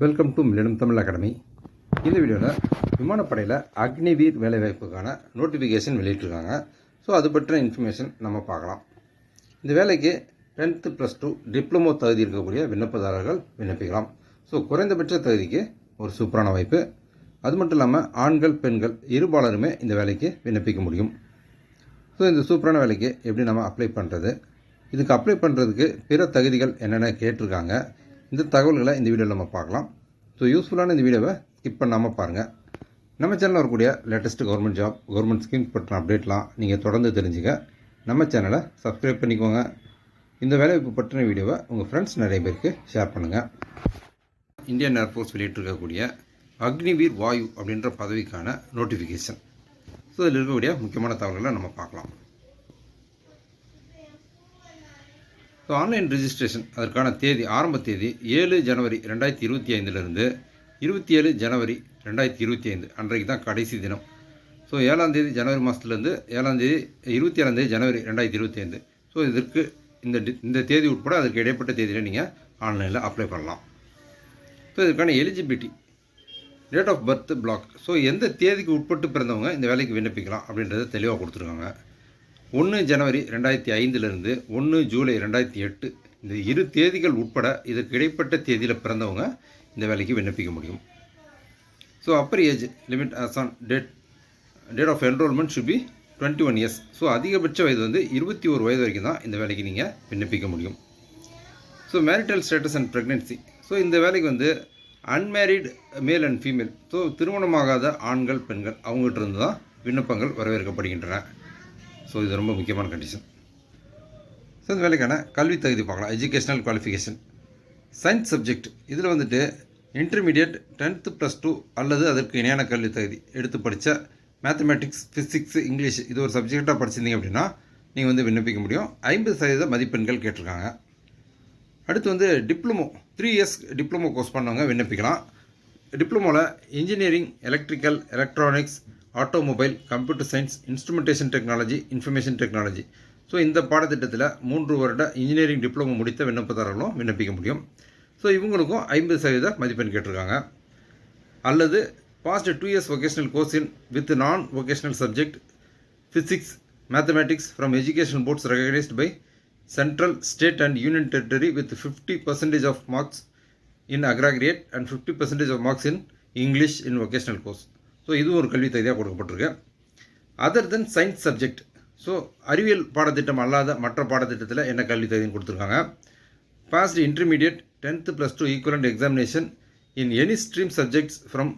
Welcome to Millennium Tamil Academy இந்த வீடியோவில் விமானப்படையில் அக்னிவீர் வேலைவாய்ப்புக்கான நோட்டிஃபிகேஷன் வெளியிட்டிருக்காங்க. ஸோ அது பற்றின இன்ஃபர்மேஷன் நம்ம பார்க்கலாம். இந்த வேலைக்கு டென்த்து ப்ளஸ் டூ டிப்ளமோ தகுதி இருக்கக்கூடிய விண்ணப்பதாரர்கள் விண்ணப்பிக்கலாம். ஸோ குறைந்தபட்ச தகுதிக்கு ஒரு சூப்பரான வாய்ப்பு. அது மட்டும் இல்லாமல் ஆண்கள் பெண்கள் இருபாலருமே இந்த வேலைக்கு விண்ணப்பிக்க முடியும். ஸோ இந்த சூப்பரான வேலைக்கு எப்படி நம்ம அப்ளை பண்ணுறது இதுக்கு அப்ளை பண்ணுறதுக்கு பிற தகுதிகள் என்னென்ன கேட்டிருக்காங்க? இந்த தகவல்களை இந்த வீடியோவில் நம்ம பார்க்கலாம். ஸோ யூஸ்ஃபுல்லான இந்த வீடியோவை ஸ்கிப் பண்ணாமல் பாருங்கள் நம்ம சேனலில் வரக்கூடிய latest government job government scheme பற்றின அப்டேட்லாம் நீங்கள் தொடர்ந்து தெரிஞ்சுக்க. நம்ம சேனலை சப்ஸ்கிரைப் பண்ணிக்கோங்க. இந்த வேலைவாய்ப்பு பற்றின வீடியோவை உங்கள் ஃப்ரெண்ட்ஸ் நிறைய பேருக்கு ஷேர் பண்ணுங்கள் இந்தியன் ஏர்ஃபோர்ஸ் வெளியிட்டிருக்கக்கூடிய அக்னிவீர் வாயு அப்படின்ற பதவிக்கான நோட்டிஃபிகேஷன் ஸோ இதில் இருக்கக்கூடிய முக்கியமான தகவல்களை நம்ம பார்க்கலாம். ஸோ ஆன்லைன் ரெஜிஸ்ட்ரேஷன் அதற்கான தேதி ஆரம்ப தேதி ஏழு ஜனவரி ரெண்டாயிரத்தி இருபத்தி ஐந்துலேருந்து இருபத்தி ஏழு ஜனவரி ரெண்டாயிரத்தி இருபத்தி ஐந்து அன்றைக்கு தான் கடைசி தினம். ஸோ ஏழாம் தேதி ஜனவரி மாதத்துலேருந்து ஏழாம் தேதி இருபத்தி ஏழாம் தேதி ஜனவரி ரெண்டாயிரத்தி இருபத்தி ஐந்து. ஸோ இதற்கு இந்த இந்த தேதி உட்பட அதற்கு இடைப்பட்ட தேதியில் நீங்கள் ஆன்லைனில் அப்ளை பண்ணலாம். ஸோ இதற்கான eligibility date of birth block so எந்த தேதிக்கு உட்பட்டு பிறந்தவங்க இந்த வேலைக்கு விண்ணப்பிக்கலாம் அப்படின்றத தெளிவாக கொடுத்துருக்காங்க. ஒன்று ஜனவரி ரெண்டாயிரத்தி ஐந்துலேருந்து ஒன்று ஜூலை ரெண்டாயிரத்தி எட்டு இந்த இரு தேதிகள் உட்பட இதற்கு இடைப்பட்ட தேதியில் பிறந்தவங்க இந்த வேலைக்கு விண்ணப்பிக்க முடியும். So upper age limit as on date date of enrolment should be twenty one years so அதிகபட்ச வயது வந்து இருபத்தி ஒரு வயது வரைக்கும் தான் இந்த வேலைக்கு நீங்கள் விண்ணப்பிக்க முடியும். So marital status and pregnancy so இந்த வேலைக்கு வந்து அன்மேரிட் மேல் அண்ட் ஃபீமேல் ஸோ திருமணமாகாத ஆண்கள் பெண்கள் அவங்ககிட்ட இருந்து தான் விண்ணப்பங்கள் வரவேற்கப்படுகின்றன. ஸோ இது ரொம்ப முக்கியமான கண்டிஷன் ஸோ இந்த வேலைக்கான கல்வி தகுதி பார்க்கலாம். எஜுகேஷனல் குவாலிஃபிகேஷன் சயின்ஸ் சப்ஜெக்ட் இதில் வந்துட்டு இன்டர்மீடியட் டென்த்து ப்ளஸ் டூ அல்லது அதற்கு இணையான கல்வி தகுதி. எடுத்து படித்த மேத்தமேட்டிக்ஸ் ஃபிசிக்ஸ் இங்கிலீஷ் இது ஒரு சப்ஜெக்டாக படிச்சிருந்தீங்க அப்படின்னா நீங்கள் வந்து விண்ணப்பிக்க முடியும். ஐம்பது சதவீத மதிப்பெண்கள் கேட்டிருக்காங்க. அடுத்து வந்து diploma three years diploma course பண்ணவங்க விண்ணப்பிக்கலாம். டிப்ளமோவில் engineering electrical electronics automobile computer science instrumentation technology information technology so இந்த பாடத்திட்டத்தில் மூன்று வருட இன்ஜினியரிங் டிப்ளமோ முடித்த விண்ணப்பதாரர்களும் விண்ணப்பிக்க முடியும். ஸோ இவங்களுக்கும் ஐம்பது சதவீத மதிப்பெண் கேட்டிருக்காங்க. அல்லது passed two years vocational course in with non vocational subject physics mathematics from education boards recognised by central state and union territory with fifty percentage of marks in aggregate and 50 percentage of marks in english in vocational course. So இதுவும் ஒரு கல்வி தகுதியாக கொடுக்கப்பட்டிருக்கு. Other than science subject so அறிவியல் பாடத்திட்டம் அல்லாத மற்ற பாடத்திட்டத்தில் என்ன கல்வி தகுதின்னு கொடுத்துருக்காங்க. Passed intermediate tenth plus two equivalent examination in any stream subjects from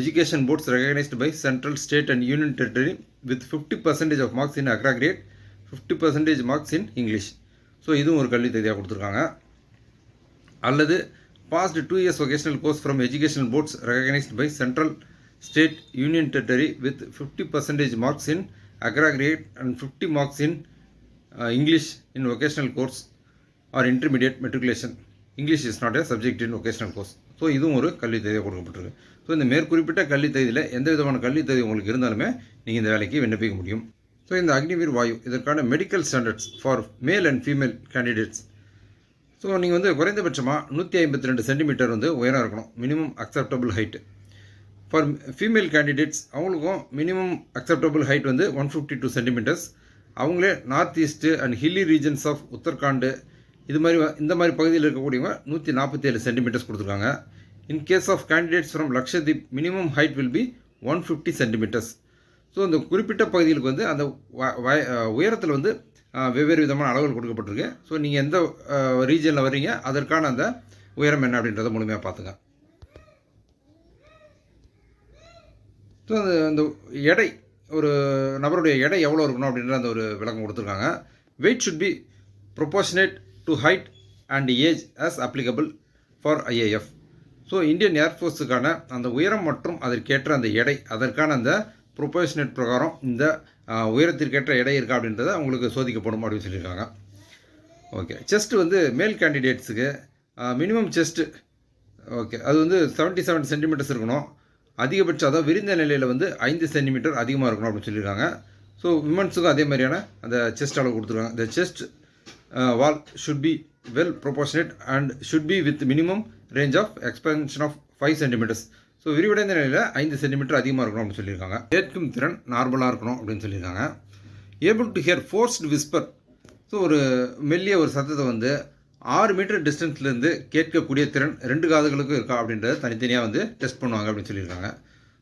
education boards recognised by central state and union territory with fifty percentage of marks in aggregate fifty percentage marks in English so இதுவும் ஒரு கல்வி தகுதியாக கொடுத்துருக்காங்க. அல்லது passed two years vocational course from education boards recognized by central state union territory with fifty in marks in and and fifty marks in English in vocational course or intermediate matriculation English is not a subject in vocational course so இதுவும் ஒரு கல்வி தகுதியாக கொடுக்கப்பட்டிருக்கு. So இந்த மேற்குறிப்பிட்ட கல்வி தகுதியில் எந்த விதமான கல்வி தகுதி உங்களுக்கு இருந்தாலுமே நீங்கள் இந்த வேலைக்கு விண்ணப்பிக்க முடியும். ஸோ இந்த அக்னிவீர் வாயு இதற்கான medical standards for male and female candidates so நீங்கள் வந்து குறைந்தபட்சமாக நூற்றி ஐம்பத்தி ரெண்டு சென்டிமீட்டர் வந்து உயரம் இருக்கணும். Minimum acceptable height for female candidates அவங்களுக்கும் மினிமம் அக்செப்டபுள் ஹைட் வந்து ஒன் ஃபிஃப்டி டூ சென்டிமீட்டர்ஸ் அவங்களே north east and hilly regions of Uttarakhand இது மாதிரி வ- இந்த மாதிரி பகுதியில் இருக்கக்கூடியவங்க நூற்றி நாற்பத்தி ஏழு சென்டிமீட்டர்ஸ் கொடுத்துருக்காங்க. In case of candidates from Lakshadweep minimum height will be one fifty centimetres so அந்த குறிப்பிட்ட பகுதிகளுக்கு வந்து அந்த வ- வய- உயரத்தில் வந்து வெவ்வேறு விதமான அளவுகள் கொடுக்கப்பட்டிருக்கு. ஸோ நீங்கள் எந்த ரீஜனில் வர்றீங்க அதற்கான அந்த உயரம் என்ன அப்படின்றத முழுமையாக பார்த்துங்க. ஸோ அந்த அந்த எடை ஒரு நபருடைய எடை எவ்வளோ இருக்கணும் அப்படின்ற அந்த ஒரு விளக்கம் கொடுத்துருக்காங்க. Weight should be proportionate to height and age as applicable for IAF so Indian ஏர்ஃபோர்ஸுக்கான அந்த உயரம் மற்றும் அதற்கேற்ற அந்த எடை அதற்கான அந்த ப்ரொபோஷனேட் பிரகாரம் இந்த உயரத்திற்கேற்ற எடை இருக்கா அப்படின்றத அவங்களுக்கு சோதிக்கப்படும் அப்படின்னு சொல்லியிருக்காங்க. ஓகே செஸ்ட் வந்து மேல் கேண்டிடேட்ஸுக்கு மினிமம் செஸ்ட்டு ஓகே அது வந்து 77 செவன் சென்டிமீட்டர்ஸ் இருக்கணும். அதிகபட்சம் அதாவது விரிந்த நிலையில் வந்து ஐந்து சென்டிமீட்டர் அதிகமாக இருக்கணும் அப்படின்னு சொல்லியிருக்காங்க. ஸோ விமன்ஸுக்கும் அதே மாதிரியான அந்த செஸ்ட் அளவு கொடுத்துருக்காங்க. இந்த chest wall should be well proportionate and should be with minimum range of expansion of five centimetres so விரிவடைந்த நிலையில் ஐந்து சென்டிமீட்டர் அதிகமாக இருக்கணும் அப்படின்னு சொல்லியிருக்காங்க. கேட்கும் திறன் நார்மலாக இருக்கணும் அப்படின்னு சொல்லியிருக்காங்க. Able to hear forced whisper so ஒரு மெல்லிய ஒரு சத்தத்தை வந்து ஆறு மீட்டர் டிஸ்டன்ஸ்லேருந்து கேட்கக்கூடிய திறன் ரெண்டு காதுகளுக்கும் இருக்கா அப்படின்றத தனித்தனியாக வந்து டெஸ்ட் பண்ணுவாங்க அப்படின்னு சொல்லியிருக்காங்க.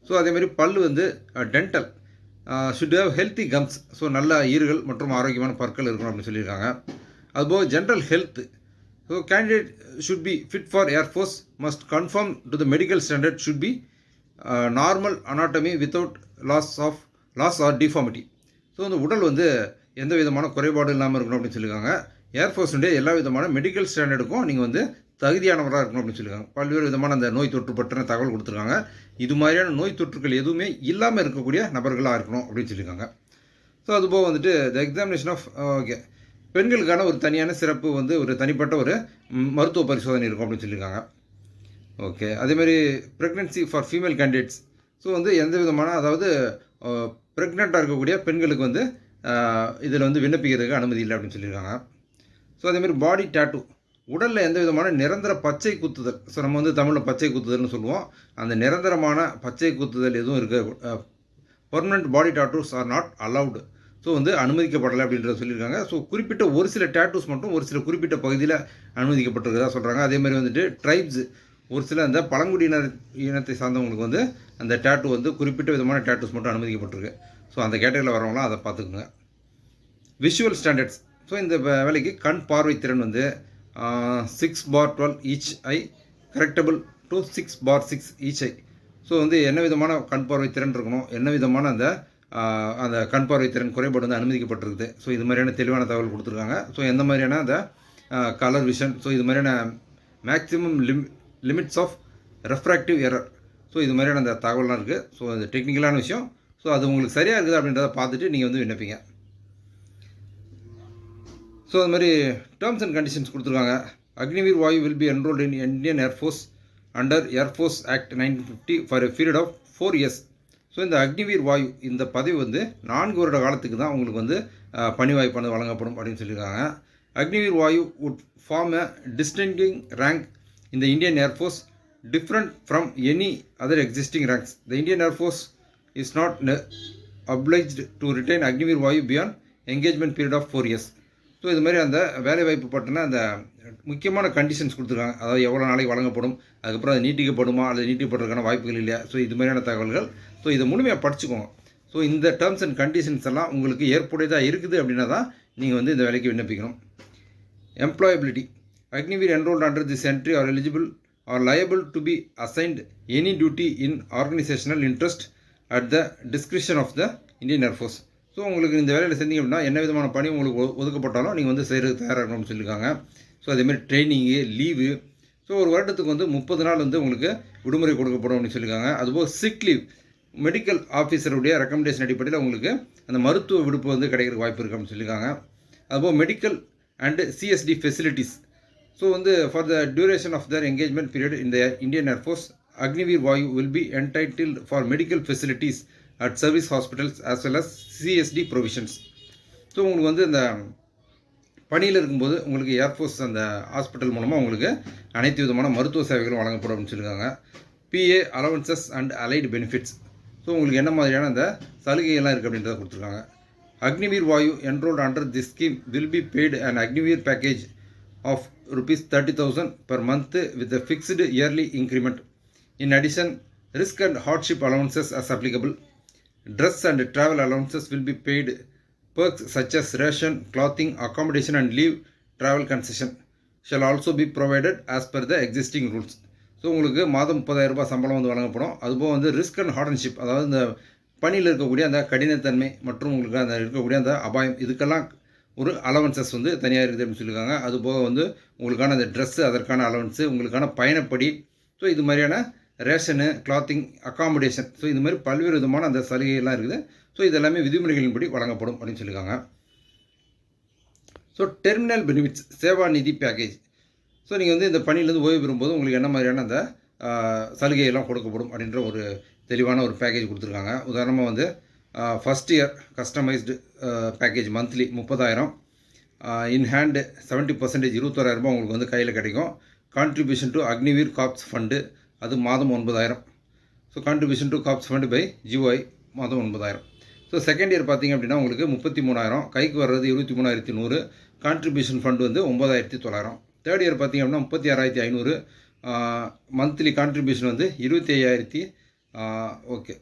ஸோ அதேமாதிரி பல் வந்து dental should have healthy gums so நல்ல ஈறுகள் மற்றும் ஆரோக்கியமான பற்கள் இருக்கணும் அப்படின்னு சொல்லியிருக்காங்க. அதுபோக general health so candidate should be fit for air force must conform to the medical standard should be normal anatomy without loss of loss or deformity so அந்த உடல் வந்து எந்த விதமான குறைபாடு இல்லாமல் இருக்கணும் அப்படின்னு சொல்லியிருக்காங்க. ஏர்ஃபோர்ஸுடைய எல்லா விதமான மெடிக்கல் ஸ்டாண்டர்டுக்கும் நீங்கள் வந்து தகுதியானவராக இருக்கணும் அப்படின்னு சொல்லியிருக்காங்க பல்வேறு விதமான அந்த நோய் தொற்று பற்றின தகவல் கொடுத்துருக்காங்க. இது மாதிரியான நோய் தொற்றுகள் எதுவுமே இல்லாமல் இருக்கக்கூடிய நபர்களாக இருக்கணும் அப்படின்னு சொல்லியிருக்காங்க ஸோ அதுபோக வந்துட்டு த எக்ஸாமினேஷன் ஆஃப் ஓகே பெண்களுக்கான ஒரு தனியான சிறப்பு வந்து ஒரு தனிப்பட்ட ஒரு மருத்துவ பரிசோதனை இருக்கும் அப்படின்னு சொல்லியிருக்காங்க ஓகே அதேமாதிரி pregnancy for female candidates so வந்து எந்த விதமான அதாவது uh, ப்ரெக்னெண்ட்டாக இருக்கக்கூடிய பெண்களுக்கு வந்து uh, இதில் வந்து விண்ணப்பிக்கிறதுக்கு அனுமதி இல்லை அப்படின்னு சொல்லியிருக்காங்க ஸோ அதேமாதிரி பாடி டேட்டூ உடலில் எந்த விதமான நிரந்தர பச்சை குத்துதல் ஸோ நம்ம வந்து தமிழில் பச்சை குத்துதல்னு சொல்லுவோம். அந்த நிரந்தரமான பச்சை குத்துதல் எதுவும் இருக்க permanent body tattoos are not allowed so வந்து அனுமதிக்கப்படலை அப்படின்றத சொல்லியிருக்காங்க. ஸோ குறிப்பிட்ட ஒரு சில டேட்டூஸ் மட்டும் ஒரு சில குறிப்பிட்ட பகுதியில் அனுமதிக்கப்பட்டிருக்கிறதா சொல்கிறாங்க அதேமாதிரி வந்துட்டு ட்ரைப்ஸ் ஒரு சில அந்த பழங்குடியினர் இனத்தை சார்ந்தவங்களுக்கு வந்து அந்த டேட்டூ வந்து குறிப்பிட்ட விதமான டேட்டூஸ் மட்டும் அனுமதிக்கப்பட்டிருக்கு. ஸோ அந்த கேட்டகரியில் வரவங்களாம் அதை பார்த்துக்குங்க விஷுவல் ஸ்டாண்டர்ட்ஸ் ஸோ இந்த வேலைக்கு கண் பார்வை திறன் வந்து six by twelve each eye correctable to six by six each eye so வந்து என்ன விதமான கண் பார்வை திறன் இருக்கணும்? என்ன விதமான அந்த அந்த கண் பார்வை திறன் குறைபாடு வந்து அனுமதிக்கப்பட்டிருக்குது? ஸோ இது மாதிரியான தெளிவான தகவல் கொடுத்துருக்காங்க. ஸோ எந்த மாதிரியான அந்த கலர் விஷன் ஸோ இது மாதிரியான maximum lim limits of refractive error so இது மாதிரியான அந்த தகவல்லாம் இருக்குது ஸோ அது டெக்னிக்கலான விஷயம். ஸோ அது உங்களுக்கு சரியாக இருக்குது அப்படின்றத பார்த்துட்டு நீங்கள் வந்து விண்ணப்பிங்க. ஸோ அது மாதிரி டேர்ம்ஸ் அண்ட் கண்டிஷன்ஸ் கொடுத்துருக்காங்க. Agniveer Vayu will be enrolled in Indian air force under air force act nineteen fifty for a period of four years so இந்த அக்னிவீர் வாயு இந்த பதவி வந்து நான்கு வருட காலத்துக்கு தான் உங்களுக்கு வந்து அஹ், பணி வழங்கப்படும் அப்படின்னு சொல்லியிருக்காங்க. Agniveer Vayu would form a distinct rank இந்த Indian air force different from any other existing ranks the Indian air force is not obliged to retain Agniveer Vayu beyond engagement period of four years so இது மாதிரி அந்த வேலைவாய்ப்பு பட்டினா அந்த முக்கியமான conditions கொடுத்துருக்காங்க. அதாவது எவ்வளோ நாளைக்கு வழங்கப்படும் அதுக்கப்புறம் அது நீட்டிக்கப்படுமா அல்லது நீட்டிக்கப்படுறதுக்கான வாய்ப்புகள் இல்லையா? ஸோ இது மாதிரியான தகவல்கள். ஸோ இதை முழுமையாக படிச்சுக்கோங்க. ஸோ இந்த டேர்ம்ஸ் அண்ட் கண்டிஷன்ஸ் எல்லாம் உங்களுக்கு ஏற்புடையதாக இருக்குது அப்படின்னா தான் நீங்கள் வந்து இந்த வேலைக்கு விண்ணப்பிக்கணும். Employability Agniveer enrolled under the sentry are eligible are liable to be assigned any duty in organisational interest at the description of the Indian air force so உங்களுக்கு இந்த வேலையில் செஞ்சீங்க அப்படின்னா என்ன விதமான பணி உங்களுக்கு ஒதுக்கப்பட்டாலும் நீங்கள் வந்து செய்கிறதுக்கு தயாராக இருக்கணும்னு சொல்லியிருக்காங்க ஸோ அதேமாதிரி ட்ரைனிங்கு லீவு ஸோ ஒரு வருடத்துக்கு வந்து முப்பது நாள் வந்து உங்களுக்கு விடுமுறை கொடுக்கப்படும் அப்படின்னு சொல்லியிருக்காங்க. அதுபோக சிக் லீவ் மெடிக்கல் ஆஃபீஸருடைய ரெக்கமெண்டேஷன் அடிப்படையில் உங்களுக்கு அந்த மருத்துவ விடுப்பு வந்து கிடைக்கிறதுக்கு வாய்ப்பு இருக்குது அப்படின்னு சொல்லியிருக்காங்க. அதுபோக medical and CSD facilities so வந்து for the duration of their engagement period இந்த Indian air force Agniveer Vayu will be entitled for medical facilities at service hospitals as well as CSD provisions so உங்களுக்கு வந்து இந்த பணியில் இருக்கும்போது உங்களுக்கு air force அந்த hospital மூலமாக உங்களுக்கு அனைத்து விதமான மருத்துவ சேவைகளும் வழங்கப்படும் அப்படின்னு சொல்லியிருக்காங்க. Pay allowances and allied benefits so உங்களுக்கு என்ன மாதிரியான அந்த சலுகைகள்லாம் இருக்குது அப்படின்றத கொடுத்துருக்காங்க. Agniveer Vayu enrolled under the scheme will be paid and Agniveer package of rupees thirty thousand per month with fixed yearly increment in addition risk and hardship allowances as applicable dress and travel allowances will be paid. Perks such as ration clothing accommodation and leave travel concession shall also be provided as per the existing rules. So உங்களுக்கு மாதம் முப்பதாயிரம் ரூபாய் சம்பளம் வந்து வழங்கப்படும். அதுபோக வந்து risk and ஹார்டன்ஷிப் அதாவது இந்த பணியில் இருக்கக்கூடிய அந்த கடினத்தன்மை மற்றும் உங்களுக்கு அந்த இருக்கக்கூடிய அந்த அபாயம் இதுக்கெல்லாம் ஒரு அலவன்சஸ் வந்து தனியாக இருக்குது அப்படின்னு சொல்லியிருக்காங்க. அதுபோக வந்து உங்களுக்கான அந்த ட்ரெஸ்ஸு அதற்கான அலவன்ஸு உங்களுக்கான பயணப்படி. ஸோ இது மாதிரியான ரேஷனு கிளாத்திங் அக்காமடேஷன் ஸோ இது மாதிரி பல்வேறு விதமான அந்த சலுகைகள்லாம் இருக்குது. ஸோ இது எல்லாமே விதிமுறைகளின்படி வழங்கப்படும் அப்படின்னு சொல்லியிருக்காங்க. ஸோ டெர்மினல் பெனிஃபிட்ஸ் சேவா நிதி பேக்கேஜ் ஸோ நீங்கள் வந்து இந்த பணியிலேருந்து ஓய்வு பெறும்போது உங்களுக்கு என்ன மாதிரியான அந்த சலுகையெல்லாம் கொடுக்கப்படும் அப்படின்ற ஒரு தெளிவான ஒரு பேக்கேஜ் கொடுத்துருக்காங்க. உதாரணமாக வந்து first year customised package monthly முப்பதாயிரம். இன் ஹேண்டு செவன்ட்டி பர்சன்டேஜ் இருபத்தோராயிரரூபா உங்களுக்கு வந்து கையில் கிடைக்கும். Contribution to Agniveer corpus fund அது மாதம் ஒன்பதாயிரம். So contribution to corpus fund by GOI மாதம் ஒன்பதாயிரம். ஸோ செகண்ட் இயர் பார்த்திங்க அப்படின்னா உங்களுக்கு முப்பத்தி மூணாயிரம் கைக்கு வர்றது இருபத்தி மூணாயிரத்தி நூறு கான்ட்ரிபியூஷன் ஃபண்டு வந்து ஒம்பதாயிரத்தி தொள்ளாயிரம். தேர்ட் இயர் பார்த்தீங்க அப்படின்னா முப்பத்தி ஆறாயிரத்தி ஐநூறு மந்த்லி கான்ட்ரிபியூஷன் வந்து இருபத்தி ஐயாயிரத்தி ஓகே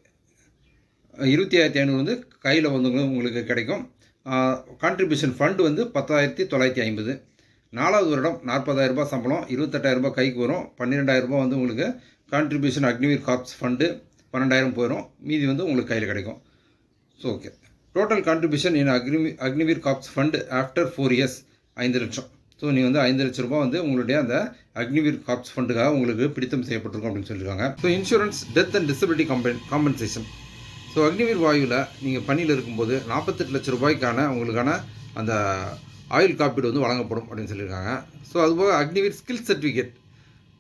இருபத்தி ஆயிரத்தி ஐநூறு வந்து கையில் வந்து உங்களுக்கு- உங்களுக்கு கிடைக்கும் கான்ட்ரிபியூஷன் ஃபண்டு வந்து பத்தாயிரத்தி தொள்ளாயிரத்தி ஐம்பது. நாலாவது வருடம் நாற்பதாயிரம் ரூபாய் சம்பளம் இருபத்தெட்டாயிரம் ரூபாய் கைக்கு வரும். பன்னிரெண்டாயிரம் ரூபாய் வந்து உங்களுக்கு கான்ட்ரிபியூஷன் அக்னிவீர் காப்ஸ் ஃபண்டு பன்னெண்டாயிரம் போயிடும் மீதி வந்து உங்களுக்கு கையில் கிடைக்கும். So okay total contribution in Agni Agniveer corpus fund after four years ஐந்து லட்சம். ஸோ நீ வந்து ஐந்து லட்ச ரூபாய் வந்து உங்களுடைய அந்த அக்னிவீர் காப்ஸ் ஃபண்டுக்காக உங்களுக்கு பிடித்தம் செய்யப்பட்டிருக்கும் அப்படின்னு சொல்லியிருக்காங்க. So insurance death and disability compen compensation so Agniveer வாயுவில் நீங்கள் பணியில் இருக்கும்போது நாற்பத்தெட்டு லட்ச ரூபாய்க்கான உங்களுக்கான அந்த ஆயுள் காப்பீடு வந்து வழங்கப்படும் அப்படின்னு சொல்லியிருக்காங்க. ஸோ அதுபோக அக்னிவீர் ஸ்கில் சர்டிஃபிகேட்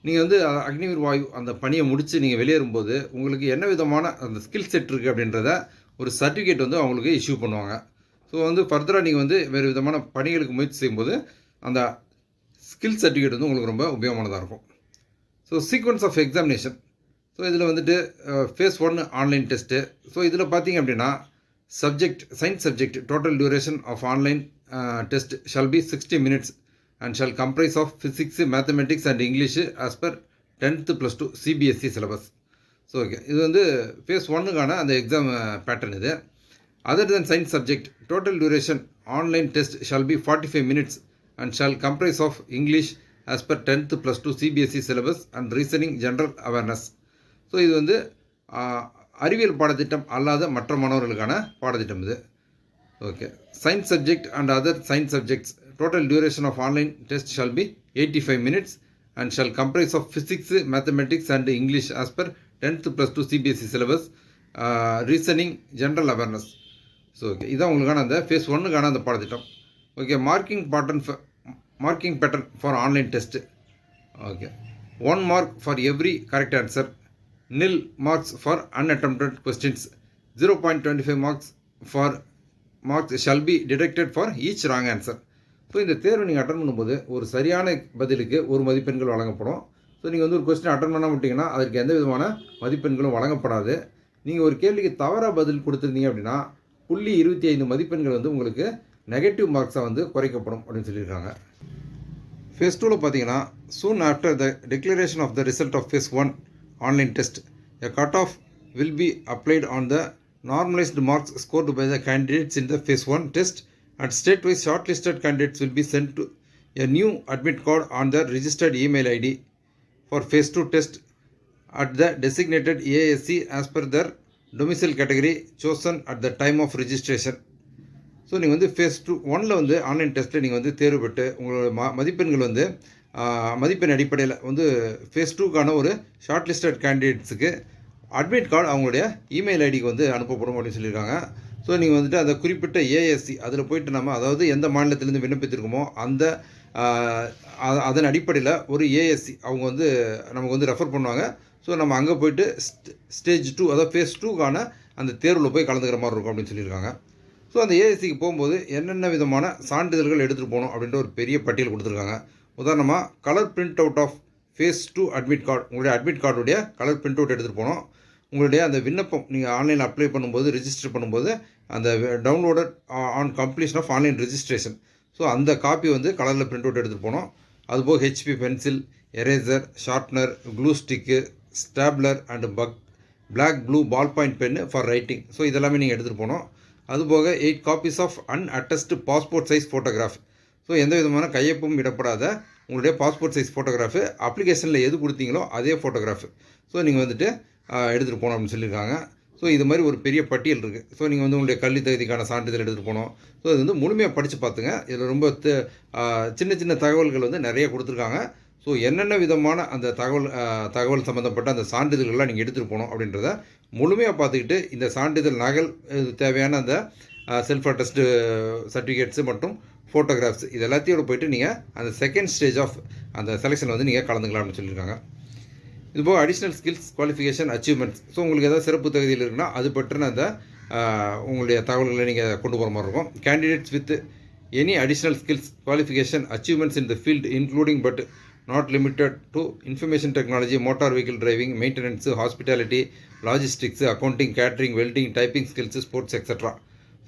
நீங்கள் வந்து அக்னிவீர் வாயு அந்த பணியை முடித்து நீங்கள் வெளியேறும்போது உங்களுக்கு என்ன விதமான அந்த ஸ்கில் செட் இருக்குது அப்படின்றத ஒரு சர்டிஃபிகேட் வந்து அவங்களுக்கு இஷ்யூ பண்ணுவாங்க. ஸோ வந்து ஃபர்தராக நீங்கள் வந்து வேறு விதமான பணிகளுக்கு முயற்சி செய்யும்போது அந்த ஸ்கில் சர்டிஃபிகேட் வந்து உங்களுக்கு ரொம்ப உபயோகமானதாக இருக்கும். So sequence of examination so இதில் வந்துட்டு phase one online test so இதில் பார்த்தீங்க அப்படின்னா subject science subject total duration of online test shall be sixty minutes and shall comprise of physics mathematics and English as per tenth plus two CBSE syllabus so okay இது வந்து phase ஒன்னுக்கான அந்த exam pattern இது. Other than science subject total duration online test shall be forty five minutes and shall comprise of English as per tenth plus two CBSE syllabus and reasoning general awareness so இது வந்து அறிவியல் பாடத்திட்டம் அல்லாத மற்ற மாணவர்களுக்கான பாடத்திட்டம் இது. Okay science subject and other science subjects total duration of online test shall be eighty five minutes and shall comprise of physics mathematics and English as per tenth plus two CBSE syllabus reasoning general awareness so okay இதான் உங்களுக்கான அந்த phase ஒன்னுக்கான அந்த பாடத்திட்டம். Okay marking pattern marking pattern for online test okay one mark for every correct answer nil marks for unattempted questions zero point twenty five marks shall shall be deducted for each wrong answer so இந்த தேர்வை நீங்கள் attend பண்ணும்போது ஒரு சரியான பதிலுக்கு ஒரு மதிப்பெண்கள் வழங்கப்படும். ஸோ நீங்கள் வந்து ஒரு கொஸ்டின் அட்டன் பண்ண மாட்டிங்கன்னா அதற்கு எந்த விதமான மதிப்பெண்களும் வழங்கப்படாது. நீங்கள் ஒரு கேள்விக்கு தவறாக பதில் கொடுத்துருந்தீங்க அப்படின்னா புள்ளி இருபத்தி ஐந்து மதிப்பெண்கள் வந்து உங்களுக்கு நெகட்டிவ் மார்க்ஸாக வந்து குறைக்கப்படும் அப்படின்னு சொல்லியிருக்காங்க. ஃபேஸ் டூவில் பார்த்தீங்கன்னா soon after the declaration of the result of phase one online test a cut off will be applied on the normalised marks scored by the candidates in the phase one test and state wise short listed candidates will be sent to a new admit card on the registered email ID for phase 2 test at the designated ASC as per their domicile category chosen at the time of registration. So நீங்கள் வந்து face two ஒனில் வந்து online டெஸ்ட்டில் நீங்கள் வந்து தேர்வு பெற்று உங்களோட ம மதிப்பெண்கள் வந்து ஆ, மதிப்பெண் அடிப்படையில் வந்து ஃபேஸ் டூக்கான ஒரு ஷார்ட் லிஸ்டட் கேண்டிடேட்ஸுக்கு அட்மிட் கார்டு அவங்களுடைய இமெயில் ஐடிக்கு வந்து அனுப்பப்படும் அப்படின்னு சொல்லியிருக்காங்க. ஸோ நீங்கள் வந்துட்டு அந்த குறிப்பிட்ட ஏஎஸ்சி அதில் போயிட்டு நம்ம அதாவது எந்த மாநிலத்திலேருந்து விண்ணப்பித்திருக்கோமோ அந்த அதன் அடிப்படையில் ஒரு ஏஎஸ்சி அவங்க வந்து நமக்கு வந்து ரெஃபர் பண்ணுவாங்க. ஸோ நம்ம அங்கே போயிட்டு ஸ்டேஜ் டூ அதாவது ஃபேஸ் டூக்கான அந்த தேர்வில் போய் கலந்துக்கிற மாதிரி இருக்கும் அப்படின்னு சொல்லியிருக்காங்க. ஸோ அந்த ஏஎஸ்சிக்கு போகும்போது என்னென்ன விதமான சான்றிதழ்கள் எடுத்துகிட்டு போகணும் அப்படின்ற ஒரு பெரிய பட்டியல் கொடுத்துருக்காங்க. உதாரணமாக colour print out of phase two admit card உங்களுடைய அட்மிட் கார்டுடைய கலர் பிரிண்ட் அவுட் எடுத்துகிட்டு போகணும். உங்களுடைய அந்த விண்ணப்பம் நீங்கள் ஆன்லைனில் அப்ளை பண்ணும்போது ரிஜிஸ்டர் பண்ணும்போது அந்த downloaded on completion of online registration so அந்த காப்பி வந்து கலரில் பிரிண்ட் அவுட் எடுத்துகிட்டு போனோம். அதுபோக HP pencil eraser sharpener glue stick stapler and buck black blue ball point pen for writing so இதெல்லாமே நீங்கள் எடுத்துகிட்டு போனோம். அதுபோக eight copies of unattested passport size photograph so எந்த விதமான கையொப்பும் இடப்படாத உங்களுடைய பாஸ்போர்ட் சைஸ் ஃபோட்டோகிராஃபு அப்ளிகேஷனில் எது கொடுத்தீங்களோ அதே ஃபோட்டோகிராஃப் ஸோ நீங்கள் வந்துட்டு எடுத்துகிட்டு போகணும் அப்படின்னு சொல்லியிருக்காங்க. ஸோ இது மாதிரி ஒரு பெரிய பட்டியல் இருக்குது ஸோ நீங்கள் வந்து உங்களுடைய கல்வி தகுதிக்கான சான்றிதழ் எடுத்துகிட்டு போகணும். ஸோ இது வந்து முழுமையாக படித்து பார்த்துங்க. இதில் ரொம்ப த- சின்ன சின்ன தகவல்கள் வந்து நிறைய கொடுத்துருக்காங்க. ஸோ என்னென்ன விதமான அந்த தகவல் தகவல் சம்மந்தப்பட்ட அந்த சான்றிதழ்கள்லாம் நீங்கள் எடுத்துகிட்டு போகணும் அப்படின்றத முழுமையாக பார்த்துக்கிட்டு இந்த சான்றிதழ் நகல் இது தேவையான அந்த செல்ஃப் அட்டஸ்டு சர்டிஃபிகேட்ஸு மற்றும் ஃபோட்டோகிராஃப்ஸ் இது எல்லாத்தையும் போயிட்டு நீங்கள் அந்த செகண்ட் ஸ்டேஜ் ஆஃப் அந்த செலெக்ஷனில் வந்து நீங்கள் கலந்துக்கலாம்னு சொல்லியிருக்காங்க. இதுபோக additional skills qualification achievements so உங்களுக்கு ஏதாவது சிறப்பு தகுதியில் இருக்குன்னா அது பற்றின அந்த உங்களுடைய தகவல்களை நீங்கள் கொண்டு போகிற மாதிரி இருக்கும். Candidates with any additional skills qualification achievements in the field including but not limited to information technology motor vehicle driving maintenance hospitality logistics accounting catering welding typing skills sports extra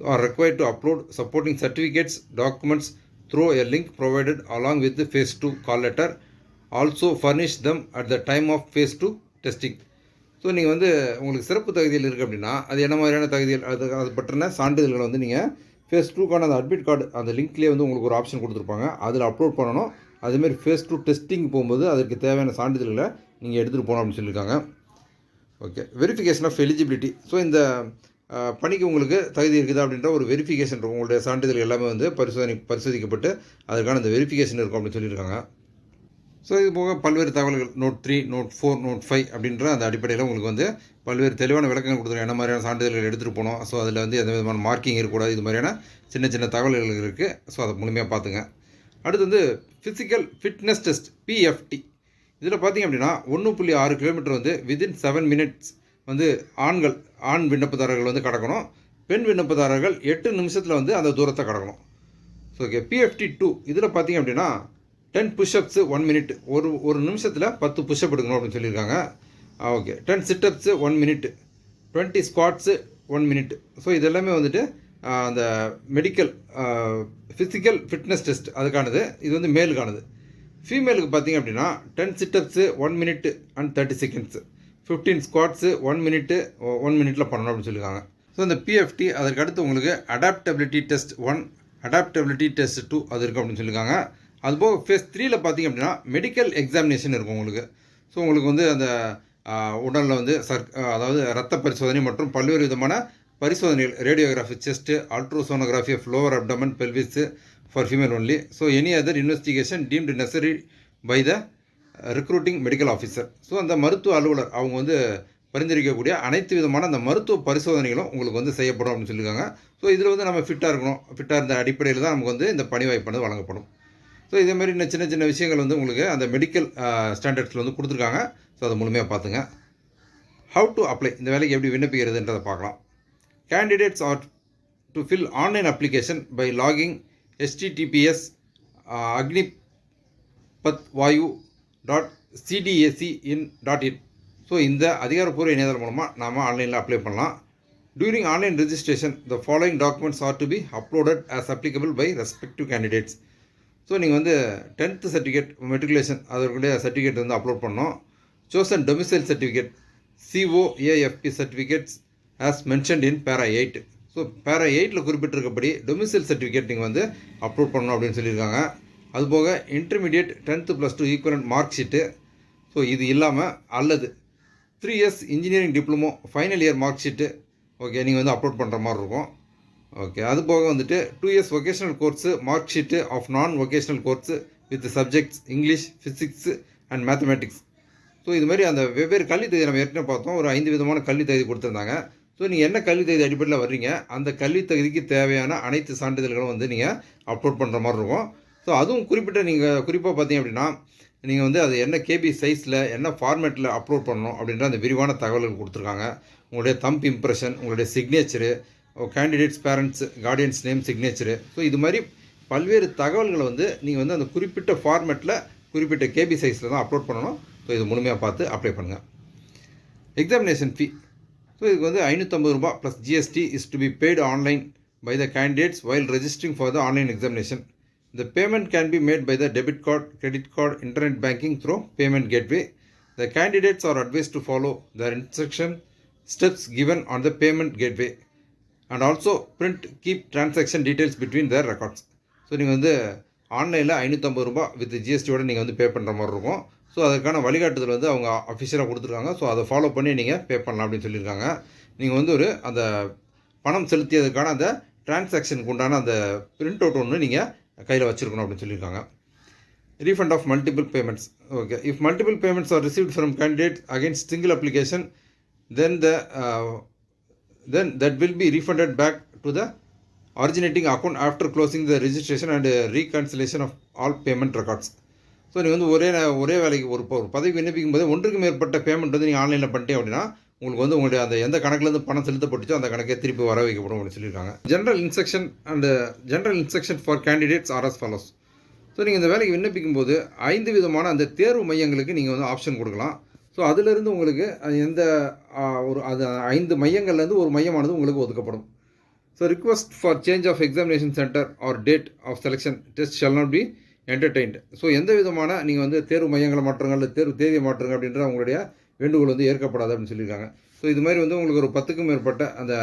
so are to upload supporting certificates documents through a link provided along with the phase 2 call letter. Also furnish them at the time of phase 2 testing. So நீங்கள் வந்து உங்களுக்கு சிறப்பு தகுதியில் இருக்குது அப்படின்னா அது என்ன மாதிரியான தகுதியில் அது அது பற்றின சான்றிதழ்களை வந்து நீங்கள் ஃபேஸ் டூக்கான அந்த அட்மிட் கார்டு அந்த லிங்க்லேயே வந்து உங்களுக்கு ஒரு ஆப்ஷன் கொடுத்துருப்பாங்க. அதில் அப்லோட் பண்ணணும். அதேமாரி ஃபேஸ் டூ டெஸ்டிங் போகும்போது அதற்கு தேவையான சான்றிதழ்களை நீங்கள் எடுத்துகிட்டு போகணும் அப்படின்னு சொல்லியிருக்காங்க. Okay verification of eligibility so இந்த பணிக்கு உங்களுக்கு தகுதி இருக்குதா அப்படின்ற ஒரு வெரிஃபிகேஷன் இருக்கும். உங்களுடைய சான்றிதழ் எல்லாமே வந்து பரிசோதனை பரிசோதிக்கப்பட்டு அதற்கான இந்த வெரிஃபிகேஷன் இருக்கும் அப்படின்னு சொல்லியிருக்காங்க. ஸோ இது போக பல்வேறு தகவல்கள் note three note four note five அப்படின்ற அந்த அடிப்படையில் உங்களுக்கு வந்து பல்வேறு தெளிவான விளக்கங்கள் கொடுத்துருக்காங்க. என்ன மாதிரியான சான்றிதழ்கள் எடுத்துகிட்டு போகணும் ஸோ அதில் வந்து எந்த விதமான மார்க்கிங் இருக்கக்கூடாது. இது மாதிரியான சின்ன சின்ன தகவல்கள் இருக்குது ஸோ அதை முழுமையாக பார்த்துங்க. அடுத்து வந்து ஃபிசிக்கல் ஃபிட்னஸ் டெஸ்ட் பிஎஃப்டி இதில் பார்த்தீங்க அப்படின்னா ஒன்று புள்ளி ஆறு கிலோமீட்டர் வந்து வித்தின் செவன் மினிட்ஸ் வந்து ஆண்கள் ஆண் விண்ணப்பதாரர்கள் வந்து கடக்கணும். பெண் விண்ணப்பதாரர்கள் எட்டு நிமிஷத்தில் வந்து அந்த தூரத்தை கடக்கணும். ஸோ ஓகே பிஎஃப்டி டூ இதில் பார்த்தீங்க அப்படின்னா டென் புஷ்அப்ஸு ஒன் மினிட் ஒரு ஒரு நிமிஷத்தில் பத்து புஷ்அப் எடுக்கணும் அப்படின்னு சொல்லியிருக்காங்க. Okay ten sit ups one minute twenty squats one minute so இதெல்லாமே வந்துட்டு அந்த மெடிக்கல் ஃபிசிக்கல் ஃபிட்னஸ் டெஸ்ட் அதுக்கானது. இது வந்து மேலுக்கானது ஃபீமேலுக்கு பார்த்தீங்க அப்படின்னா ten sit ups one minute and thirty seconds fifteen squats one minute one மினிட்டில் பண்ணணும் அப்படின்னு சொல்லியிருக்காங்க. ஸோ இந்த பிஎஃப்டி அதற்கு அடுத்து உங்களுக்கு adaptability test one adaptability test two அது இருக்குது அப்படின்னு சொல்லியிருக்காங்க. அதுபோக ஃபேஸ் த்ரீயில் பார்த்தீங்க அப்படின்னா மெடிக்கல் எக்ஸாமினேஷன் இருக்கும் உங்களுக்கு. ஸோ உங்களுக்கு வந்து அந்த உடலில் வந்து சர் அதாவது ரத்த பரிசோதனை மற்றும் பல்வேறு விதமான பரிசோதனைகள். Radiography chest ultrasonography of lower abdomen pelvis for female only so any other investigation deemed necessary by the recruiting medical officer so அந்த மருத்துவ அலுவலர் அவங்க வந்து பரிந்துரைக்கக்கூடிய அனைத்து விதமான அந்த மருத்துவ பரிசோதனைகளும் உங்களுக்கு வந்து செய்யப்படும் அப்படின்னு சொல்லியிருக்காங்க. ஸோ இதில் வந்து நம்ம ஃபிட்டாக இருக்கணும். ஃபிட்டாக இருந்த அடிப்படையில் தான் நமக்கு வந்து இந்த பணி வாய்ப்பானது வழங்கப்படும். ஸோ இதே மாதிரி இன்னும் சின்ன சின்ன விஷயங்கள் வந்து உங்களுக்கு அந்த மெடிக்கல் ஸ்டாண்டர்ட்ஸில் வந்து கொடுத்துருக்காங்க. ஸோ அதை முழுமையாக பார்த்துங்க. ஹவு டு அப்ளை இந்த வேலைக்கு எப்படி விண்ணப்பிக்கிறதுன்றதை பார்க்கலாம். Candidates are to fill online application by logging STDPS Agnipath Vayu dot CDSC in dot in so இந்த அதிகாரப்பூர்வ இணையதளம் மூலமாக நாம் ஆன்லைனில் அப்ளை பண்ணலாம். During online registration the following documents are to be uploaded as applicable by respective candidates so நீங்கள் வந்து tenth certificate matriculation அதற்குடைய சர்டிஃபிகேட் வந்து அப்லோட் பண்ணோம் chosen domicile certificate COAFP certificates as mentioned in para eight so பேரா எயிட்டில் குறிப்பிட்டிருக்கபடி domicile certificate நீங்கள் வந்து upload பண்ணணும் அப்படின்னு சொல்லியிருக்காங்க. அதுபோக intermediate tenth plus two equivalent mark sheet so இது இல்லாமல் அல்லது three years engineering diploma final year mark sheet okay நீங்கள் வந்து அப்லோட் பண்ணுற மாதிரி இருக்கும். ஓகே அது போக வந்துட்டு two years vocational course mark sheet of non vocational course with subjects English physics and mathematics so இது மாதிரி அந்த வெவ்வேறு கல்வி தகுதி நம்ம ஏற்கனவே பார்த்தோம். ஒரு ஐந்து விதமான கல்வி தகுதி கொடுத்துருந்தாங்க. ஸோ நீங்கள் என்ன கல்வி தகுதி அடிப்படையில் வர்றீங்க? அந்த கல்வி தகுதிக்கு தேவையான அனைத்து சான்றிதழ்களும் வந்து நீங்கள் அப்லோட் பண்ணுற மாதிரி இருக்கும். ஸோ அதுவும் குறிப்பிட்ட நீங்கள் குறிப்பாக பார்த்தீங்க அப்படின்னா நீங்கள் வந்து அது என்ன கேபி சைஸில் என்ன ஃபார்மேட்டில் அப்லோட் பண்ணணும் அப்படின்ற அந்த விரிவான தகவல்கள் கொடுத்துருக்காங்க. உங்களுடைய தம்ப் இம்ப்ரெஷன் உங்களுடைய signature candidates parents guardians name signature so இது மாதிரி பல்வேறு தகவல்களை வந்து நீங்கள் வந்து அந்த குறிப்பிட்ட ஃபார்மேட்டில் குறிப்பிட்ட கேபி சைஸில் தான் அப்லோட் பண்ணணும். ஸோ இது முழுமையாக பார்த்து அப்ளை பண்ணுங்கள் எக்ஸாமினேஷன் ஃபீ ஸோ இதுக்கு வந்து ஐநூற்றம்பது ரூபா plus GST is to be paid online by the candidates while registering for the online examination The payment can be made by the debit card, credit card, internet banking through payment gateway. The candidates are advised to follow the instruction steps given on the payment gateway. And also print keep transaction details between their records so நீங்கள் வந்து ஆன்லைனில் ஐநூற்றம்பது ரூபா with ஜிஎஸ்டியோட நீங்கள் வந்து பே பண்ணுற மாதிரி இருக்கும். ஸோ அதற்கான வழிகாட்டுதல் வந்து அவங்க அஃபிஷியலாக கொடுத்துருக்காங்க. ஸோ அதை ஃபாலோ பண்ணி நீங்கள் பே பண்ணலாம் அப்படின்னு சொல்லியிருக்காங்க. நீங்கள் வந்து ஒரு அந்த பணம் செலுத்தியதுக்கான அந்த டிரான்சாக்ஷனுக்கு உண்டான அந்த பிரிண்ட் அவுட் ஒன்று நீங்கள் கையில் வச்சுருக்கணும் அப்படின்னு சொல்லியிருக்காங்க. Refund of multiple payments okay if multiple payments are received from candidate against single application then the then that will be refunded back to the originating account after closing the registration and uh, reconciliation of all payment records. So நீங்கள் வந்து ஒரே ஒரே வேலைக்கு ஒரு ஒரு பதவி விண்ணப்பிக்கும் போது ஒன்றுக்கு மேற்பட்ட பேமெண்ட் வந்து நீங்கள் ஆன்லைனில் பண்ணிட்டீங்க அப்படின்னா உங்களுக்கு வந்து உங்களுடைய அந்த எந்த கணக்குலேருந்து பணம் செலுத்தப்பட்டுச்சோ அந்த கணக்கே திருப்பி வர வைக்கப்படும் அப்படின்னு சொல்லியிருக்காங்க. General instruction and general instruction for candidates are follows so நீங்கள் இந்த வேலைக்கு விண்ணப்பிக்கும் போது ஐந்து விதமான அந்த தேர்வு மையங்களுக்கு நீங்கள் வந்து ஆப்ஷன் கொடுக்கலாம். ஸோ அதிலிருந்து உங்களுக்கு அது எந்த ஒரு அது ஐந்து மையங்கள்லேருந்து ஒரு மையமானது உங்களுக்கு ஒதுக்கப்படும். So request for change of examination centre or date of selection test shall not be entertained. So எந்த விதமான நீங்கள் வந்து தேர்வு மையங்களை மாற்றுங்கள் அல்லது தேர்வு தேதியை மாற்றுங்க அப்படின்ற உங்களுடைய வேண்டுகோள் வந்து ஏற்கப்படாது அப்படின்னு சொல்லியிருக்காங்க. ஸோ இது மாதிரி வந்து உங்களுக்கு ஒரு பத்துக்கும் மேற்பட்ட அந்த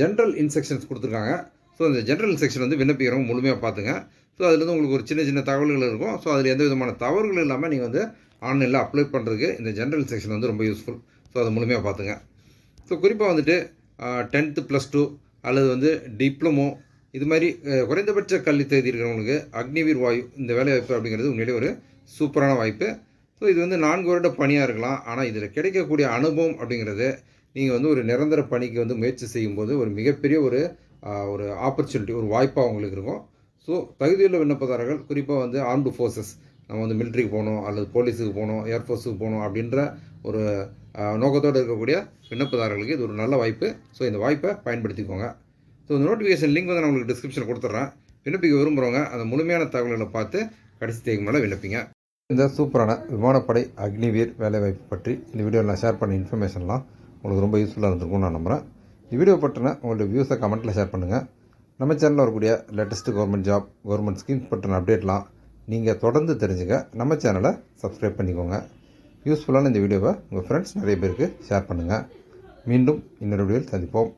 ஜென்ரல் இன்ஸ்ட்ரக்ஷன்ஸ் கொடுத்துருக்காங்க. ஸோ அந்த ஜென்ரல் இன்ஸ்ட்ரக்ஷன் வந்து விண்ணப்பிக்கிறவங்க முழுமையாக பார்த்துங்க. ஸோ அதுலேருந்து உங்களுக்கு ஒரு சின்ன சின்ன தகவல்கள் இருக்கும். ஸோ அதில் எந்த விதமான தவறுகள் இல்லாமல் நீங்கள் வந்து ஆன்லைனில் அப்ளை பண்ணுறதுக்கு இந்த ஜென்ரல் செக்ஷன் வந்து ரொம்ப யூஸ்ஃபுல் ஸோ அதை முழுமையாக பார்த்துங்க. ஸோ குறிப்பாக வந்துட்டு டென்த்து ப்ளஸ் டூ அல்லது வந்து டிப்ளமோ இது மாதிரி குறைந்தபட்ச கல்வி தேதி இருக்கிறவங்களுக்கு அக்னிவீர் வாயு இந்த வேலை வாய்ப்பு அப்படிங்கிறது உண்மையிலே ஒரு சூப்பரான வாய்ப்பு. ஸோ இது வந்து நான்கு வருட பணியாக இருக்கலாம். ஆனால் இதில் கிடைக்கக்கூடிய அனுபவம் அப்படிங்கிறது நீங்கள் வந்து ஒரு நிரந்தர பணிக்கு வந்து முயற்சி செய்யும்போது ஒரு மிகப்பெரிய ஒரு ஒரு ஆப்பர்ச்சுனிட்டி ஒரு வாய்ப்பாக உங்களுக்கு இருக்கும். ஸோ தகுதியுள்ள விண்ணப்பதாரர்கள் குறிப்பாக வந்து ஆர்ம்டு ஃபோர்ஸஸ் நம்ம வந்து மிலிட்ரிக்கு போகணும் அல்லது போலீஸுக்கு போகணும் ஏர்ஃபோர்ஸுக்கு போகணும் அப்படின்ற ஒரு நோக்கத்தோடு இருக்கக்கூடிய விண்ணப்பதாரர்களுக்கு இது ஒரு நல்ல வாய்ப்பு. ஸோ இந்த வாய்ப்பை பயன்படுத்திக்கோங்க. ஸோ இந்த நோட்டிஃபிகேஷன் லிங்க் வந்து நான் உங்களுக்கு டிஸ்கிரிப்ஷனில் கொடுத்துட்றேன். விண்ணப்பிக்க விரும்புகிறவங்க அந்த முழுமையான தகவல்களை பார்த்து கடைசி தேதி மேலே விண்ணப்பிங்க. இந்த சூப்பரான விமானப்படை அக்னிவீர் வேலைவாய்ப்பு பற்றி இந்த வீடியோவில் நான் ஷேர் பண்ண இன்ஃபர்மேஷன்லாம் உங்களுக்கு ரொம்ப யூஸ்ஃபுல்லாக இருந்திருக்கும்னு நான் நம்புகிறேன் இந்த வீடியோ பற்றின உங்களுடைய வியூஸை கமெண்ட்டில் ஷேர் பண்ணுங்கள் நம்ம சேனலில் வரக்கூடிய latest government job government schemes பற்றின அப்டேட்லாம் நீங்கள் தொடர்ந்து தெரிஞ்சுக்க நம்ம சேனலை சப்ஸ்கிரைப் பண்ணிக்கோங்க. யூஸ்ஃபுல்லான இந்த வீடியோவை உங்கள் ஃப்ரெண்ட்ஸ் நிறைய பேருக்கு ஷேர் பண்ணுங்கள் மீண்டும் இன்னொரு வீடியோவில் சந்திப்போம்.